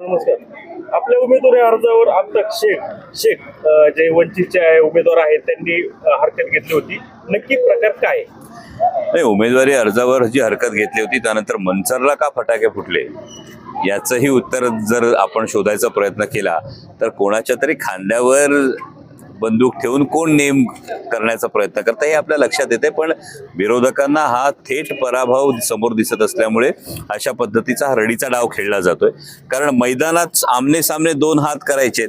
नमस्कार. आपल्या उमेदवारी अर्जावर आमदार शेख शेख जे वंचितचे आहे उमेदवार आहेत त्यांनी हरकत घेतली होती. नक्की प्रकार काय आहे? नाही उमेदवारी अर्जावर जी हरकत घेतली होती त्यानंतर मनसरला का फटाके फुटले? याचंही उत्तर जर आपण शोधायचा प्रयत्न केला तर कोणाच्या तरी खांद्यावर बंदूक ठेवून कोण नेम करण्याचा प्रयत्न करता हे आपल्या लक्षात येते. पण विरोधकांना हा थेट पराभव समोर दिसत असल्यामुळे अशा पद्धतीचा हा रडीचा डाव खेळला जातोय. कारण मैदानात आमने सामने दोन हात करायचेत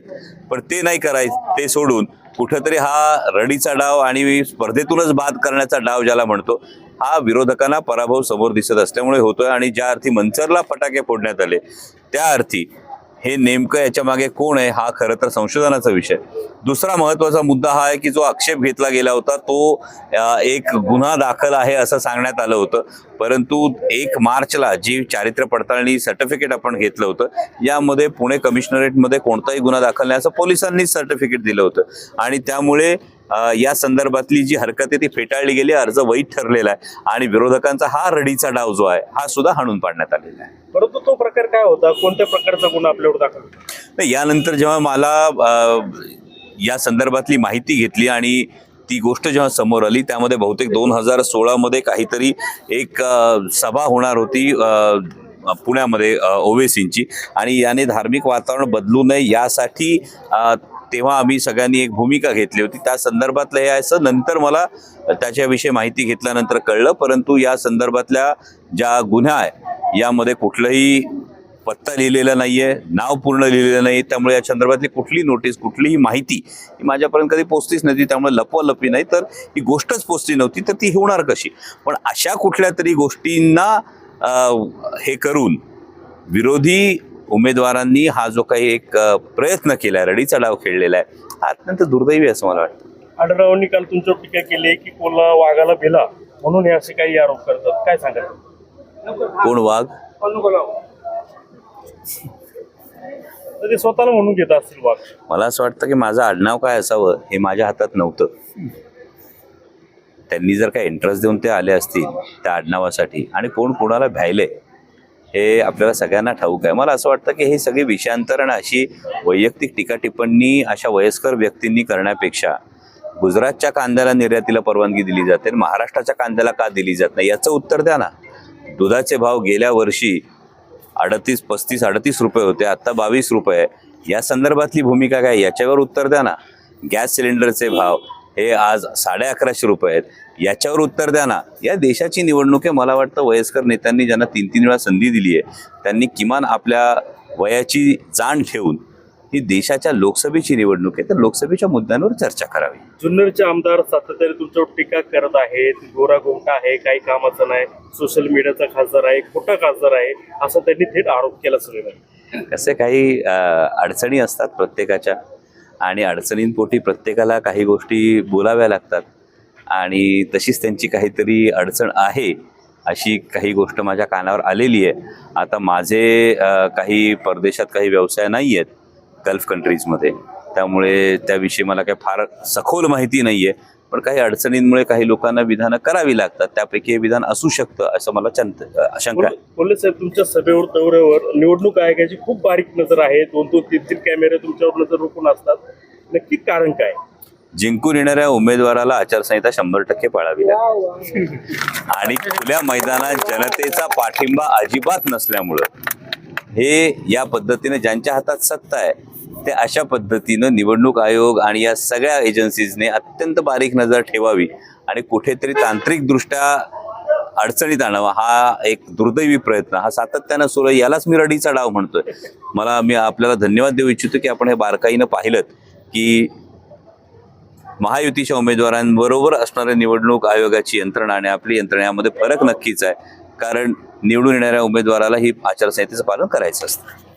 पण ते नाही करायचे ते सोडून कुठेतरी हा रडीचा डाव आणि स्पर्धेतूनच बाद करण्याचा डाव ज्याला म्हणतो हा विरोधकांना पराभव समोर दिसत असल्यामुळे होतोय. आणि ज्या अर्थी मंचरला फटाके फोडण्यात आले त्या अर्थी हे नेमकं याच्या मागे कोण आहे हा खरं तर संशोधनाचा विषय. दुसरा महत्त्वाचा मुद्दा हा आहे की जो आक्षेप घेतला गेला होता तो एक गुन्हा दाखल आहे असं सांगण्यात आलं होतं. परंतु एक मार्चला जी चारित्र्य पडताळणी सर्टिफिकेट आपण घेतलं होतं यामध्ये पुणे कमिशनरेटमध्ये कोणताही गुन्हा दाखल नाही असं पोलिसांनीच सर्टिफिकेट दिलं होतं. आणि त्यामुळे या संदर्भातली जी हरकत आहे ती फेटाळली गेली अर्ज वैध ठरलेला आहे आणि विरोधकांचा हा रडीचा डाव जो आहे हा सुद्धा हाणून पाडण्यात आलेला आहे. परंतु तो प्रकार काय होता? कोणत्या प्रकारचा गुन्हा आपल्यावर दाखल? नाही, यानंतर जेव्हा मला या संदर्भातली माहिती घेतली आणि ती गोष्ट जेव्हा समोर आली त्यामध्ये बहुतेक दोन हजार सोळामध्ये काहीतरी एक सभा होणार होती. पुण्यामध्ये ओवेसींची. आणि याने धार्मिक वातावरण बदलू नये यासाठी तेव्हा आम्ही सगळ्यांनी एक भूमिका घेतली होती. त्या संदर्भातलं हे असं नंतर मला त्याच्याविषयी माहिती घेतल्यानंतर कळलं. परंतु या संदर्भातल्या ज्या गुन्हा आहे यामध्ये कुठलंही पत्ता लिहिलेला नाही आहे नाव पूर्ण लिहिलेलं नाही त्यामुळे या संदर्भातली कुठली नोटीस कुठलीही माहिती ही माझ्यापर्यंत कधी पोचतीच नव्हती. त्यामुळे लपवालपी नाही. तर ही गोष्टच पोचली नव्हती. तर ती होणार कशी? पण अशा कुठल्या तरी गोष्टींना हे करून विरोधी उमेदवारांनी हा जो काही एक प्रयत्न केलाय रडीचा डाव खेळलेला आहे हा अत्यंत दुर्दैवी असं मला वाटतं. आढळरावांनी काल तुमच्यावर टीका केली की कोला वाघाला भिला म्हणून हे असे काही आरोप करतात. काय सांगाल? कोण वाघ? ते स्वतःला म्हणून घेत असतील वाघ. मला असं वाटतं की माझं आडनाव काय असावं हे माझ्या हातात नव्हतं. त्यांनी जर काय इंटरेस्ट देऊन ते आले असतील त्या आडनावासाठी आणि कोण कोणाला भ्यायले हे आपल्याला सगळ्यांना ठाऊक आहे. मला असं वाटतं की हे सगळी विषयांतरण अशी वैयक्तिक टीका टिप्पणी अशा वयस्कर व्यक्तींनी करण्यापेक्षा गुजरातच्या कांद्याला निर्यातीला परवानगी दिली जाते आणि महाराष्ट्राच्या कांद्याला का दिली जात नाही याचं उत्तर द्या ना. दुधाचे भाव गेल्या वर्षी अडतीस पस्तीस अडतीस रुपये होते आत्ता बावीस रुपये या संदर्भातली भूमिका काय याच्यावर उत्तर द्या ना. गॅस सिलेंडरचे भाव हे आज साडे अकराशे रुपये आहेत. याच्यावर उत्तर द्या ना. या देशाची निवडणूक आहे मला वाटतं वयस्कर नेत्यांनी ज्यांना तीन तीन वेळा संधी दिली आहे त्यांनी किमान आपल्या वयाची जाण ठेवून ही देशाच्या लोकसभेची निवडणूक आहे. तर लोकसभेच्या मुद्द्यांवर चर्चा करावी. जुन्नरचे आमदार सातत्याने तुमच्यावर टीका करत आहेत. गोरा गोमटा आहे काही कामाचं नाही. सोशल मीडियाचा खासदार आहे खोटा खासदार आहे असा त्यांनी थेट आरोप केला सगळ्यांना कसे काही अडचणी असतात प्रत्येकाच्या. आणि अडचणींपोटी प्रत्येकाला काही गोष्टी बोलाव्या लागतात. आणि तशीच त्यांची काहीतरी अडचण आहे अशी काही गोष्ट माझ्या कानावर आलेली आहे. आता माझे काही परदेशात काही व्यवसाय नाही आहेत गल्फ कंट्रीजमध्ये. त्यामुळे त्याविषयी मला काही फार सखोल माहिती नाही आहे पण काही अडचणींमुळे काही लोकांना विधानं करावी लागतात. त्यापैकी हे विधान असू शकतं असं मला चंत शंका आहे. कोल्हे साहेब तुमच्या सभेवर दौऱ्यावर निवडणूक आयोगाची खूप बारीक नजर आहे. दोन दोन तीन तीन कॅमेरे तुमच्यावर नजर रोखून असतात. नक्की कारण काय? जिंकून येणाऱ्या उमेदवाराला आचारसंहिता शंभर टक्के पाळावी लागते. आणि खुल्या मैदानात जनतेचा पाठिंबा अजिबात नसल्यामुळं हे या पद्धतीने ज्यांच्या हातात सत्ता आहे ते अशा पद्धतीनं निवडणूक आयोग आणि या सगळ्या एजन्सीजने अत्यंत बारीक नजर ठेवावी आणि कुठेतरी तांत्रिकदृष्ट्या अडचणीत आणावा. हा एक दुर्दैवी प्रयत्न हा सातत्यानं सुरू आहे. यालाच मी रडीचा डाव म्हणतोय. मला मी आपल्याला धन्यवाद देऊ इच्छितो की आपण हे बारकाईनं पाहिलं की महायुतीच्या उमेदवारांबरोबर असणाऱ्या निवडणूक आयोगाची यंत्रणा आणि आपली यंत्रणा यामध्ये फरक नक्कीच आहे. कारण निवडून येणाऱ्या उमेदवाराला ही आचारसंहितेचं पालन करायचं असतं.